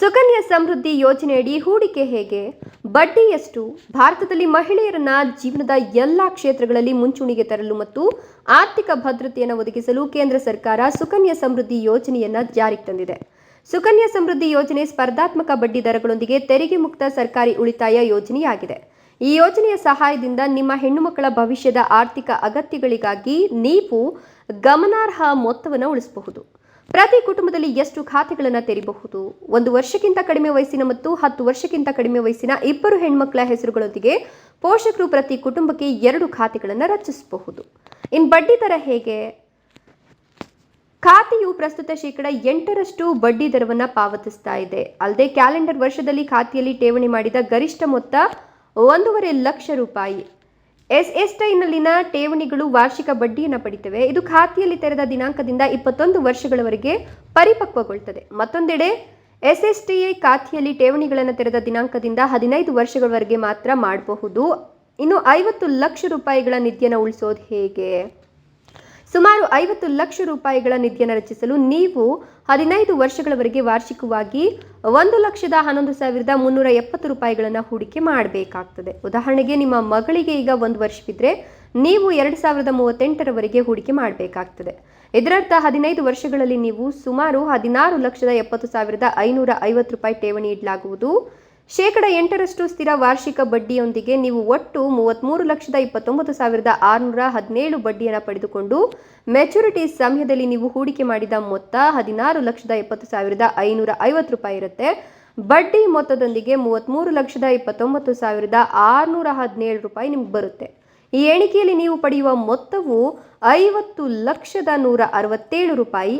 ಸುಕನ್ಯಾ ಸಮೃದ್ಧಿ ಯೋಜನೆಯಡಿ ಹೂಡಿಕೆ ಹೇಗೆ? ಬಡ್ಡಿ ಎಷ್ಟು ಭಾರತದಲ್ಲಿ ಮಹಿಳೆಯರನ್ನ ಜೀವನದ ಎಲ್ಲ ಕ್ಷೇತ್ರಗಳಲ್ಲಿ ಮುಂಚೂಣಿಗೆ ತರಲು ಮತ್ತು ಆರ್ಥಿಕ ಭದ್ರತೆಯನ್ನು ಒದಗಿಸಲು ಕೇಂದ್ರ ಸರ್ಕಾರ ಸುಕನ್ಯಾ ಸಮೃದ್ಧಿ ಯೋಜನೆಯನ್ನ ಜಾರಿಗೆ ತಂದಿದೆ. ಸುಕನ್ಯಾ ಸಮೃದ್ಧಿ ಯೋಜನೆ ಸ್ಪರ್ಧಾತ್ಮಕ ಬಡ್ಡಿ ದರಗಳೊಂದಿಗೆ ತೆರಿಗೆ ಮುಕ್ತ ಸರ್ಕಾರಿ ಉಳಿತಾಯ ಯೋಜನೆಯಾಗಿದೆ. ಈ ಯೋಜನೆಯ ಸಹಾಯದಿಂದ ನಿಮ್ಮ ಹೆಣ್ಣುಮಕ್ಕಳ ಭವಿಷ್ಯದ ಆರ್ಥಿಕ ಅಗತ್ಯಗಳಿಗಾಗಿ ನೀವು ಗಮನಾರ್ಹ ಮೊತ್ತವನ್ನು ಉಳಿಸಬಹುದು. ಪ್ರತಿ ಕುಟುಂಬದಲ್ಲಿ ಎಷ್ಟು ಖಾತೆಗಳನ್ನು ತೆರೆಯಬಹುದು ಒಂದು ವರ್ಷಕ್ಕಿಂತ ಕಡಿಮೆ ವಯಸ್ಸಿನ ಮತ್ತು ಹತ್ತು ವರ್ಷಕ್ಕಿಂತ ಕಡಿಮೆ ವಯಸ್ಸಿನ ಇಬ್ಬರು ಹೆಣ್ಮಕ್ಳ ಹೆಸರುಗಳೊಂದಿಗೆ ಪೋಷಕರು ಪ್ರತಿ ಕುಟುಂಬಕ್ಕೆ ಎರಡು ಖಾತೆಗಳನ್ನು ರಚಿಸಬಹುದು. ಇನ್ ಬಡ್ಡಿ ದರ ಹೇಗೆ? ಖಾತೆಯು ಪ್ರಸ್ತುತ ಶೇಕಡ ಎಂಟರಷ್ಟು ಬಡ್ಡಿ ದರವನ್ನು ಪಾವತಿಸ್ತಾ ಇದೆ. ಅಲ್ಲದೆ ಕ್ಯಾಲೆಂಡರ್ ವರ್ಷದಲ್ಲಿ ಖಾತೆಯಲ್ಲಿ ಠೇವಣಿ ಮಾಡಿದ ಗರಿಷ್ಠ ಮೊತ್ತ ಒಂದೂವರೆ ಲಕ್ಷ ರೂಪಾಯಿ. ಎಸ್ ಎಸ್ ನಲ್ಲಿನ ಠೇವಣಿಗಳು ವಾರ್ಷಿಕ ಬಡ್ಡಿಯನ್ನು ಪಡಿತವೆ. ಇದು ಖಾತೆಯಲ್ಲಿ ತೆರೆದ ದಿನಾಂಕದಿಂದ ಇಪ್ಪತ್ತೊಂದು ವರ್ಷಗಳವರೆಗೆ ಪರಿಪಕ್ವಗೊಳ್ತದೆ. ಮತ್ತೊಂದೆಡೆ ಎಸ್ ಎಸ್ ಟಿ ಐ ಖಾತೆಯಲ್ಲಿ ಠೇವಣಿಗಳನ್ನು ತೆರೆದ ದಿನಾಂಕದಿಂದ ಹದಿನೈದು ವರ್ಷಗಳವರೆಗೆ ಮಾತ್ರ ಮಾಡಬಹುದು. ಇನ್ನು ಐವತ್ತು ಲಕ್ಷ ರೂಪಾಯಿಗಳ ನಿಧಿಯನ್ನು ಉಳಿಸೋದು ಹೇಗೆ? ಸುಮಾರು ಐವತ್ತು ಲಕ್ಷ ರೂಪಾಯಿಗಳ ನಿಧಿಯನ್ನು ರಚಿಸಲು ನೀವು ಹದಿನೈದು ವರ್ಷಗಳವರೆಗೆ ವಾರ್ಷಿಕವಾಗಿ ಒಂದು ಲಕ್ಷದ ಹನ್ನೊಂದು ಸಾವಿರದ ಮುನ್ನೂರ ಎಪ್ಪತ್ತು ರೂಪಾಯಿಗಳನ್ನು ಹೂಡಿಕೆ ಮಾಡಬೇಕಾಗ್ತದೆ. ಉದಾಹರಣೆಗೆ, ನಿಮ್ಮ ಮಗಳಿಗೆ ಈಗ ಒಂದು ವರ್ಷವಿದ್ದರೆ ನೀವು ಎರಡು ಸಾವಿರದ ಮೂವತ್ತೆಂಟರವರೆಗೆ ಹೂಡಿಕೆ ಮಾಡಬೇಕಾಗ್ತದೆ. ಇದರರ್ಥ, ಹದಿನೈದು ವರ್ಷಗಳಲ್ಲಿ ನೀವು ಸುಮಾರು ಹದಿನಾರು ಲಕ್ಷದ ಎಪ್ಪತ್ತು ಸಾವಿರದ ಐನೂರ ಐವತ್ತು ರೂಪಾಯಿ ಠೇವಣಿ ಇಡಲಾಗುವುದು. ಶೇಕಡ ಎಂಟರಷ್ಟು ಸ್ಥಿರ ವಾರ್ಷಿಕ ಬಡ್ಡಿಯೊಂದಿಗೆ ನೀವು ಒಟ್ಟು ಮೂವತ್ತ್ಮೂರು ಲಕ್ಷದ ಇಪ್ಪತ್ತೊಂಬತ್ತು ಸಾವಿರದ ಆರುನೂರ ಹದಿನೇಳು ಬಡ್ಡಿಯನ್ನು ಪಡೆದುಕೊಂಡು ಮೆಚುರಿಟಿ ಸಮಯದಲ್ಲಿ ನೀವು ಹೂಡಿಕೆ ಮಾಡಿದ ಮೊತ್ತ ಹದಿನಾರು ಲಕ್ಷದ ಎಪ್ಪತ್ತು ಸಾವಿರದ ಐನೂರ ಐವತ್ತು ರೂಪಾಯಿ ಇರುತ್ತೆ. ಬಡ್ಡಿ ಮೊತ್ತದೊಂದಿಗೆ ಮೂವತ್ತ್ಮೂರು ಲಕ್ಷದ ಇಪ್ಪತ್ತೊಂಬತ್ತು ಸಾವಿರದ ಆರುನೂರ ಹದಿನೇಳು ರೂಪಾಯಿ ನಿಮ್ಗೆ ಬರುತ್ತೆ. ಈ ಎಣಿಕೆಯಲ್ಲಿ ನೀವು ಪಡೆಯುವ ಮೊತ್ತವು ಐವತ್ತು ಲಕ್ಷದ ನೂರ ಅರವತ್ತೇಳು ರೂಪಾಯಿ.